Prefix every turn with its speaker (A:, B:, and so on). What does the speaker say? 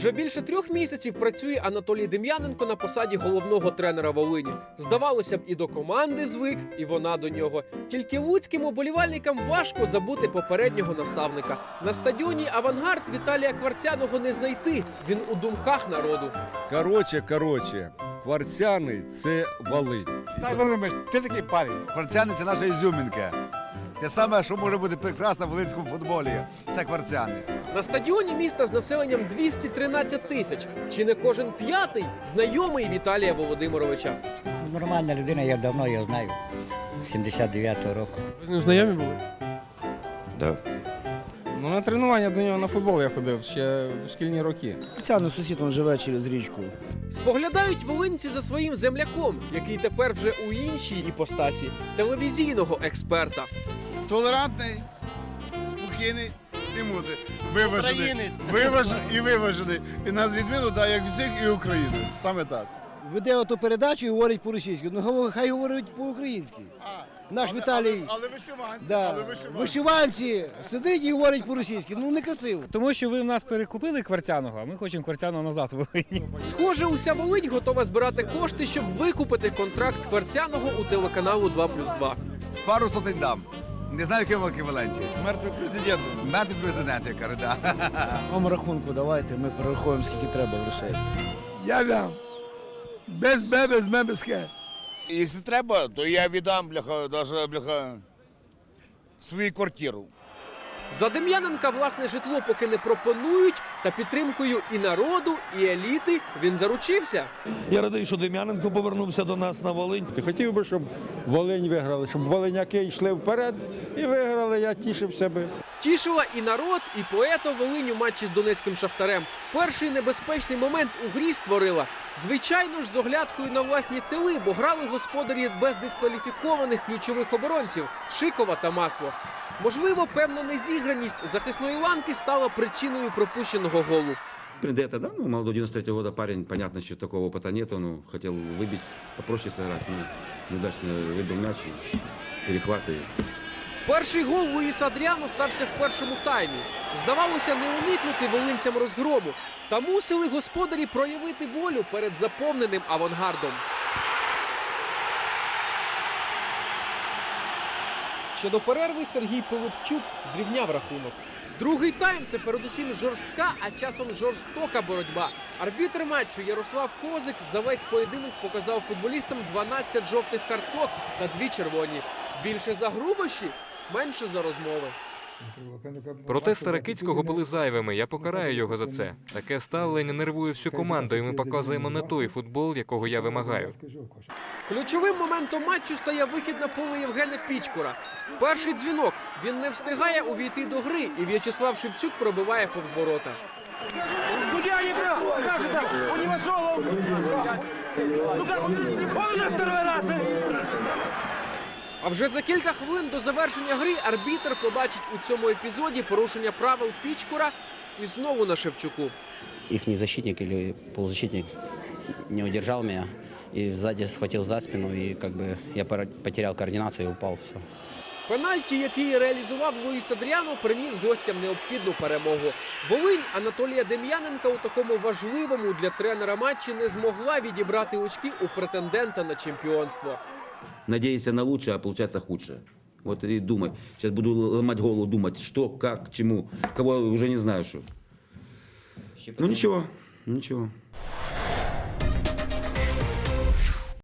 A: Вже більше трьох місяців працює Анатолій Дем'яненко на посаді головного тренера Волині. Здавалося б, і до команди звик, і вона до нього. Тільки луцьким уболівальникам важко забути попереднього наставника. На стадіоні Авангард Віталія Кварцяного не знайти. Він у думках народу.
B: Короче, короче, кварцяни це Волинь.
C: Так, Володимир, ти такий парень.
D: Кварцяни це наша ізюмінка. Те саме, що може бути прекрасно в волинському футболі. Це кварцяни.
A: На стадіоні міста з населенням 213 тисяч. Чи не кожен п'ятий знайомий Віталія Володимировича?
E: Нормальна людина, я давно його знаю. з 79-го року.
A: Ви з ним знайомі були?
F: Да.
G: Ну, на тренування до нього на футбол я ходив ще в шкільні роки.
H: Сяну сусід, він живе через річку.
A: Споглядають волинці за своїм земляком, який тепер вже у іншій іпостасі телевізійного експерта.
I: Толерантний, спокійний і мудрий. Виважений. Виважений і виважений. І на відміну, да, як всіх, і українець. Саме так.
H: Веде оту передачу і говорить по-російськи. Ну хай говорить по-українськи. Наш Віталій.
I: Але вишиванці,
H: Да.
I: але вишиванці.
H: Вишиванці сидить і говорить по-російськи. Ну не красиво.
J: Тому що ви в нас перекупили кварцяного, а ми хочемо кварцяного назад в Волині.
A: Схоже, уся Волинь готова збирати кошти, щоб викупити контракт Кварцяного у телеканалу 2+,2.
D: Пару сотень дам. Не знаю, в якому еквіваленті.
I: Мертвий президент.
D: Мертвий президент, я кажу, да.
H: Вам рахунку давайте, ми перерахуємо, скільки треба грошей.
I: Я дам. Без бе, без ме, без хе. Якщо треба, то я віддам, бляха, навіть бляха, свою квартиру.
A: За Дем'яненка власне житло поки не пропонують, та підтримкою і народу, і еліти він заручився.
F: Я радий, що Дем'яненко повернувся до нас на Волинь.
B: Ти хотів би, щоб Волинь виграли, щоб волиняки йшли вперед і виграли, я тішився би.
A: Тішила і народ, і поето Волинь у матчі з донецьким шахтарем. Перший небезпечний момент у грі створила. Звичайно ж, з оглядкою на власні тили, бо грали господарі без дискваліфікованих ключових оборонців Шикова та Масло. Можливо, певна незіграність захисної ланки стала причиною пропущеного голу.
F: Придета, да, ну, молодой 93 года парень, понятно, что такого опыта нету, ну, хотел выбить, попроще сыграть, ну, неудачно выбил мяч, и перехваты.
A: Перший гол Луїса Адріано стався в першому таймі. Здавалося, не уникнути волинцям розгрому. Та мусили господарі проявити волю перед заповненим авангардом. Ще до перерви Сергій Пилипчук зрівняв рахунок. Другий тайм це передусім жорстка, а часом жорстока боротьба. Арбітр матчу Ярослав Козик за весь поєдинок показав футболістам 12 жовтих карток та дві червоні. Більше за грубощі, менше за розмови.
K: Протести Ракицького були зайвими. Я покараю його за це. Таке ставлення нервує всю команду, і ми показуємо не той футбол, якого я вимагаю.
A: Ключовим моментом матчу стає вихід на поле Євгена Пічкура. Перший дзвінок. Він не встигає увійти до гри, і В'ячеслав Шевчук пробиває повз ворота.
C: Суддя не брал! Как же так? У него соло! Ну как, он он уже второй раз!
A: А вже за кілька хвилин до завершення гри арбітр побачить у цьому епізоді порушення правил Пічкура і знову на Шевчуку.
E: Їхній защитник или полузащитник не удержал меня и сзади схватил за спину, и как бы я потерял координацию и упал. Все.
A: Пенальті, який реалізував Луїс Адріано, приніс гостям необхідну перемогу. Волинь Анатолія Дем'яненка у такому важливому для тренера матчі не змогла відібрати очки у претендента на чемпіонство.
F: Надеялся на лучшее, а получается худшее. Вот и думай. Сейчас буду ломать голову, думать, что, как, чему. Кого уже не знаю, что. Ну ничего, ничего.